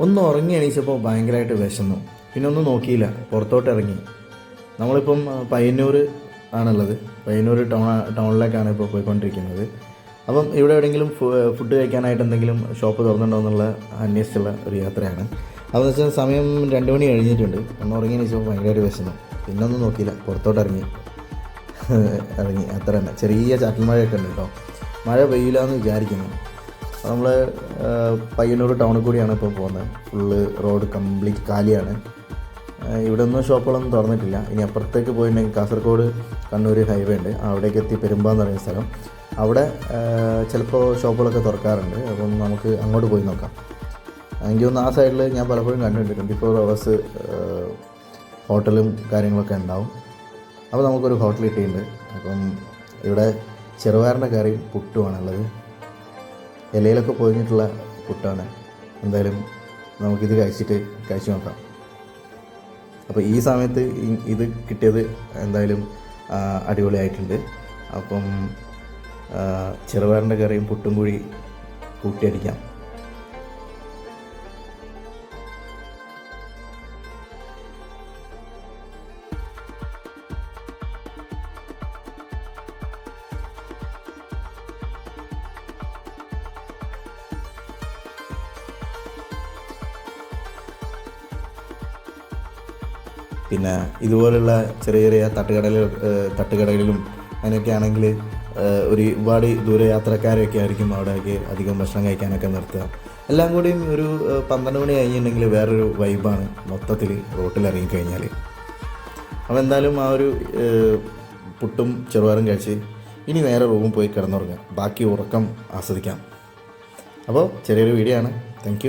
ഒന്ന് ഉറങ്ങി എണീച്ചപ്പോൾ ഭയങ്കരമായിട്ട് വിശന്നു. പിന്നെ ഒന്നും നോക്കിയില്ല. പുറത്തോട്ട് ഇറങ്ങി. നമ്മളിപ്പം പയ്യന്നൂർ ആണുള്ളത്. പയ്യന്നൂർ ടൗൺ ടൗണിലേക്കാണ് ഇപ്പോൾ പോയിക്കൊണ്ടിരിക്കുന്നത്. അപ്പം ഇവിടെ എവിടെയെങ്കിലും ഫുഡ് കഴിക്കാനായിട്ട് എന്തെങ്കിലും ഷോപ്പ് തുറന്നിട്ടുണ്ടോ എന്നുള്ള അന്വേഷിച്ചുള്ള ഒരു യാത്രയാണ്. അതെന്ന് വെച്ചാൽ സമയം രണ്ട് മണി കഴിഞ്ഞിട്ടുണ്ട്. ഒന്ന് ഉറങ്ങി എണീച്ചപ്പോൾ ഭയങ്കരമായിട്ട് വിശന്നു. പിന്നെ ഒന്നും നോക്കിയില്ല. പുറത്തോട്ട് ഇറങ്ങി. ഇറങ്ങി. അത്ര തന്നെ. ചെറിയ ചാറ്റൽ മഴയൊക്കെ ഉണ്ട് കേട്ടോ. മഴ പെയ്യില്ല എന്ന് വിചാരിക്കുന്നു. നമ്മൾ പയ്യന്നൂർ ടൗണിൽ കൂടിയാണ് ഇപ്പോൾ പോകുന്നത്. ഫുള്ള് റോഡ് കംപ്ലീറ്റ് കാലിയാണ്. ഇവിടെ ഒന്നും ഷോപ്പുകളൊന്നും തുറന്നിട്ടില്ല. ഇനി അപ്പുറത്തേക്ക് പോയിട്ടുണ്ടെങ്കിൽ കാസർഗോഡ് കണ്ണൂർ ഹൈവേ ഉണ്ട്. അവിടേക്ക് എത്തി പെരുമ്പാന്ന് പറയുന്ന സ്ഥലം. അവിടെ ചിലപ്പോൾ ഷോപ്പുകളൊക്കെ തുറക്കാറുണ്ട്. അപ്പം നമുക്ക് അങ്ങോട്ട് പോയി നോക്കാം. എനിക്ക് തോന്നുന്നു ആ സൈഡിൽ ഞാൻ പലപ്പോഴും കണ്ടിട്ടുണ്ട് ട്വന്റി ഫോർ അവേഴ്സ് ഹോട്ടലും കാര്യങ്ങളൊക്കെ ഉണ്ടാവും. അപ്പോൾ നമുക്കൊരു ഹോട്ടൽ കിട്ടിയിട്ടുണ്ട്. അപ്പം ഇവിടെ ചെറുപയറിന്റെ കറിയും പുട്ടുമാണുള്ളത് ഇലയിലൊക്കെ പൊതിഞ്ഞിട്ടുള്ള പുട്ടാണ്. എന്തായാലും നമുക്കിത് കഴിച്ചിട്ട് കഴിച്ചു നോക്കാം. അപ്പോൾ ഈ സമയത്ത് ഇത് കിട്ടിയത് എന്തായാലും അടിപൊളിയായിട്ടുണ്ട്. അപ്പം ചെറുപയറിന്റെ കറിയും പുട്ടും കൂടി കൂട്ടിയടിക്കാം പിന്നെ ഇതുപോലുള്ള ചെറിയ ചെറിയ തട്ടുകടകൾ തട്ടുകടകളിലും അങ്ങനെയൊക്കെ ആണെങ്കിൽ ഒരു ഒരുപാട് ദൂരയാത്രക്കാരൊക്കെ ആയിരിക്കും അവിടേക്ക് അധികം ഭക്ഷണം കഴിക്കാനൊക്കെ നിർത്തുക. എല്ലാം കൂടിയും ഒരു പന്ത്രണ്ട് മണി കഴിഞ്ഞിട്ടുണ്ടെങ്കിൽ വേറൊരു വൈബാണ് മൊത്തത്തിൽ റോട്ടിൽ ഇറങ്ങിക്കഴിഞ്ഞാൽ അപ്പോൾ എന്തായാലും ആ ഒരു പുട്ടും ചെറുപാറും കഴിച്ച് ഇനി നേരെ റൂമിൽ പോയി കിടന്നുറങ്ങുക ബാക്കി ഉറക്കം ആസ്വദിക്കാം. അപ്പോൾ ചെറിയൊരു വീഡിയോ ആണ്. താങ്ക്